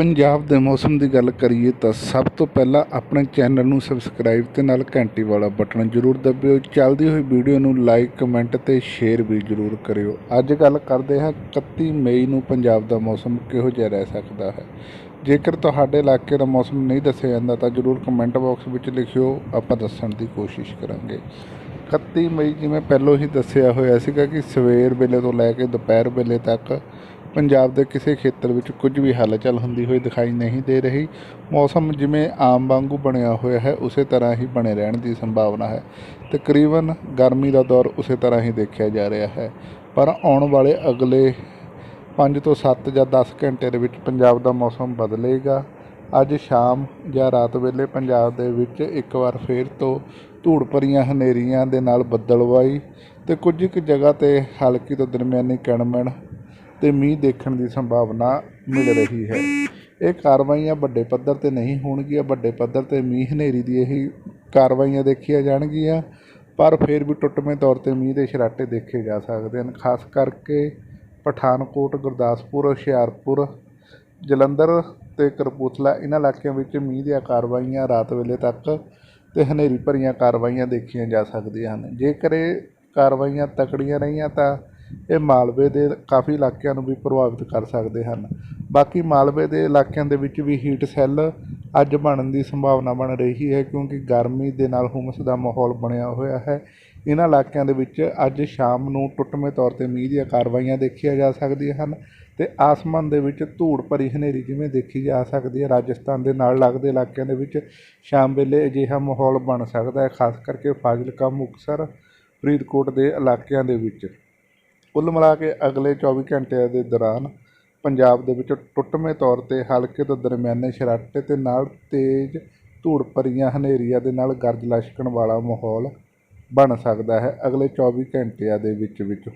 ਪੰਜਾਬ ਦੇ ਮੌਸਮ ਦੀ ਗੱਲ ਕਰੀਏ ਤਾਂ ਸਭ ਤੋਂ ਪਹਿਲਾਂ ਆਪਣੇ ਚੈਨਲ ਨੂੰ ਸਬਸਕ੍ਰਾਈਬ ਤੇ ਨਾਲ ਘੰਟੀ ਵਾਲਾ ਬਟਨ ਜ਼ਰੂਰ ਦਬਿਓ। ਚੱਲਦੀ ਹੋਈ ਵੀਡੀਓ ਨੂੰ ਲਾਈਕ ਕਮੈਂਟ ਤੇ ਸ਼ੇਅਰ ਵੀ ਜ਼ਰੂਰ ਕਰਿਓ। ਅੱਜ ਗੱਲ ਕਰਦੇ ਹਾਂ 31 ਮਈ ਨੂੰ ਪੰਜਾਬ ਦਾ ਮੌਸਮ ਕਿਹੋ ਜਿਹਾ ਰਹਿ ਸਕਦਾ ਹੈ। ਜੇਕਰ ਤੁਹਾਡੇ ਇਲਾਕੇ ਦਾ ਮੌਸਮ ਨਹੀਂ ਦੱਸਿਆ ਜਾਂਦਾ ਤਾਂ ਜ਼ਰੂਰ ਕਮੈਂਟ ਬਾਕਸ ਵਿੱਚ ਲਿਖਿਓ। ਆਪਾਂ ਦੱਸਣ ਦੀ ਕੋਸ਼ਿਸ਼ ਕਰਾਂਗੇ। 31 ਮਈ ਜਿਵੇਂ ਪਹਿਲਾਂ ਹੀ ਦੱਸਿਆ ਹੋਇਆ ਸੀਗਾ ਕਿ ਸਵੇਰ ਵੇਲੇ ਤੋਂ ਲੈ ਕੇ ਦੁਪਹਿਰ ਵੇਲੇ ਤੱਕ ਪੰਜਾਬ ਦੇ ਕਿਸੇ ਖੇਤਰ ਵਿੱਚ ਕੁਝ ਵੀ ਹਲਚਲ ਹੁੰਦੀ ਹੋਈ ਦਿਖਾਈ ਨਹੀਂ ਦੇ ਰਹੀ। ਮੌਸਮ ਜਿਵੇਂ ਆਮ ਵਾਂਗੂ ਬਣਿਆ ਹੋਇਆ ਹੈ, ਉਸੇ ਤਰ੍ਹਾਂ ਹੀ ਬਣੇ ਰਹਿਣ ਦੀ ਸੰਭਾਵਨਾ ਹੈ। ਤਕਰੀਬਨ ਗਰਮੀ ਦਾ ਦੌਰ ਉਸੇ ਤਰ੍ਹਾਂ ਹੀ ਦੇਖਿਆ ਜਾ ਰਿਹਾ ਹੈ। ਪਰ ਆਉਣ ਵਾਲੇ ਅਗਲੇ 5 ਤੋਂ 7 ਜਾਂ 10 ਘੰਟੇ ਦੇ ਵਿੱਚ ਪੰਜਾਬ ਦਾ ਮੌਸਮ ਬਦਲੇਗਾ। ਅੱਜ ਸ਼ਾਮ ਜਾਂ ਰਾਤ ਵੇਲੇ ਪੰਜਾਬ ਦੇ ਵਿੱਚ ਇੱਕ ਵਾਰ ਫੇਰ ਤੋਂ ਧੂੜ ਭਰੀਆਂ ਹਨੇਰੀਆਂ ਦੇ ਨਾਲ ਬੱਦਲਵਾਈ ਤੇ ਕੁਝ ਕੁ ਜਗ੍ਹਾ ਤੇ ਹਲਕੀ ਤੋਂ ਦਰਮਿਆਨੀ ਕਣਮਣ ਤੇ ਮੀਂਹ ਦੇਖਣ ਦੀ ਸੰਭਾਵਨਾ ਮਿਲ ਰਹੀ ਹੈ। ਇਹ ਕਾਰਵਾਈਆਂ ਵੱਡੇ ਪੱਧਰ ਤੇ ਨਹੀਂ ਹੋਣਗੀਆਂ, ਵੱਡੇ ਪੱਧਰ ਤੇ ਮੀਂਹ ਹਨੇਰੀ ਦੀ ਇਹੀ ਕਾਰਵਾਈਆਂ ਦੇਖੀਆਂ ਜਾਣਗੀਆਂ, ਪਰ ਫਿਰ ਵੀ ਟੁੱਟਵੇਂ ਤੌਰ ਤੇ ਮੀਂਹ ਦੇ ਸਰਾਟੇ ਦੇਖੇ ਜਾ ਸਕਦੇ ਹਨ। ਖਾਸ ਕਰਕੇ ਪਠਾਨਕੋਟ, ਗੁਰਦਾਸਪੁਰ, ਹੁਸ਼ਿਆਰਪੁਰ, ਜਲੰਧਰ ਤੇ ਕਰਪੂਥਲਾ ਇਹਨਾਂ ਇਲਾਕਿਆਂ ਵਿੱਚ ਮੀਂਹ ਦੀਆਂ ਕਾਰਵਾਈਆਂ ਰਾਤ ਵੇਲੇ ਤੱਕ ਤੇ ਹਨੇਰੀ ਭਰੀਆਂ ਕਾਰਵਾਈਆਂ ਦੇਖੀਆਂ ਜਾ ਸਕਦੀਆਂ ਹਨ। ਜੇਕਰ ਇਹ ਕਾਰਵਾਈਆਂ ਤਕੜੀਆਂ ਰਹੀਆਂ ਤਾਂ ਇਹ ਮਾਲਵੇ ਦੇ ਕਾਫੀ ਇਲਾਕਿਆਂ ਨੂੰ ਵੀ ਪ੍ਰਭਾਵਿਤ ਕਰ ਸਕਦੇ ਹਨ। ਬਾਕੀ ਮਾਲਵੇ ਦੇ ਇਲਾਕਿਆਂ ਦੇ ਵਿੱਚ ਵੀ ਹੀਟ ਸੈੱਲ ਅੱਜ ਬਣਨ ਦੀ ਸੰਭਾਵਨਾ ਬਣ ਰਹੀ ਹੈ ਕਿਉਂਕਿ ਗਰਮੀ ਦੇ ਨਾਲ ਹੁਮਸ ਦਾ ਮਾਹੌਲ ਬਣਿਆ ਹੋਇਆ ਹੈ। ਇਹਨਾਂ ਇਲਾਕਿਆਂ ਦੇ ਵਿੱਚ ਅੱਜ ਸ਼ਾਮ ਨੂੰ ਟੁੱਟਵੇਂ ਤੌਰ ਤੇ ਮੀਂਹ ਦੀਆਂ ਕਾਰਵਾਈਆਂ ਦੇਖੀਆਂ ਜਾ ਸਕਦੀਆਂ ਹਨ ਤੇ ਆਸਮਾਨ ਦੇ ਵਿੱਚ ਧੂੜ ਭਰੀ ਹਨੇਰੀ ਜਿਵੇਂ ਦੇਖੀ ਜਾ ਸਕਦੀ ਹੈ। ਰਾਜਸਥਾਨ ਦੇ ਨਾਲ ਲੱਗਦੇ ਇਲਾਕਿਆਂ ਦੇ ਵਿੱਚ ਸ਼ਾਮ ਵੇਲੇ ਅਜਿਹਾ ਮਾਹੌਲ ਬਣ ਸਕਦਾ ਹੈ, ਖਾਸ ਕਰਕੇ ਫਾਜ਼ਿਲਕਾ, ਮੁਕਤਸਰ, ਫਰੀਦਕੋਟ ਦੇ ਇਲਾਕਿਆਂ ਦੇ ਵਿੱਚ। ਕੁੱਲ ਮਿਲਾ ਕੇ ਅਗਲੇ 24 ਘੰਟਿਆਂ ਦੇ ਦੌਰਾਨ ਪੰਜਾਬ ਦੇ ਵਿੱਚ ਟੁੱਟਵੇਂ ਤੌਰ ਤੇ ਹਲਕੇ ਤੋਂ ਦਰਮਿਆਨੇ ਸ਼ਰਾਟੇ ਤੇ ਨਾਲ ਤੇਜ਼ ਧੂੜ ਭਰੀਆਂ ਹਨੇਰੀਆਂ ਦੇ ਨਾਲ ਗਰਜ ਲਸ਼ਕਣ ਵਾਲਾ ਮਾਹੌਲ ਬਣ ਸਕਦਾ ਹੈ ਅਗਲੇ 24 ਘੰਟਿਆਂ ਦੇ ਵਿੱਚ ਵਿੱਚ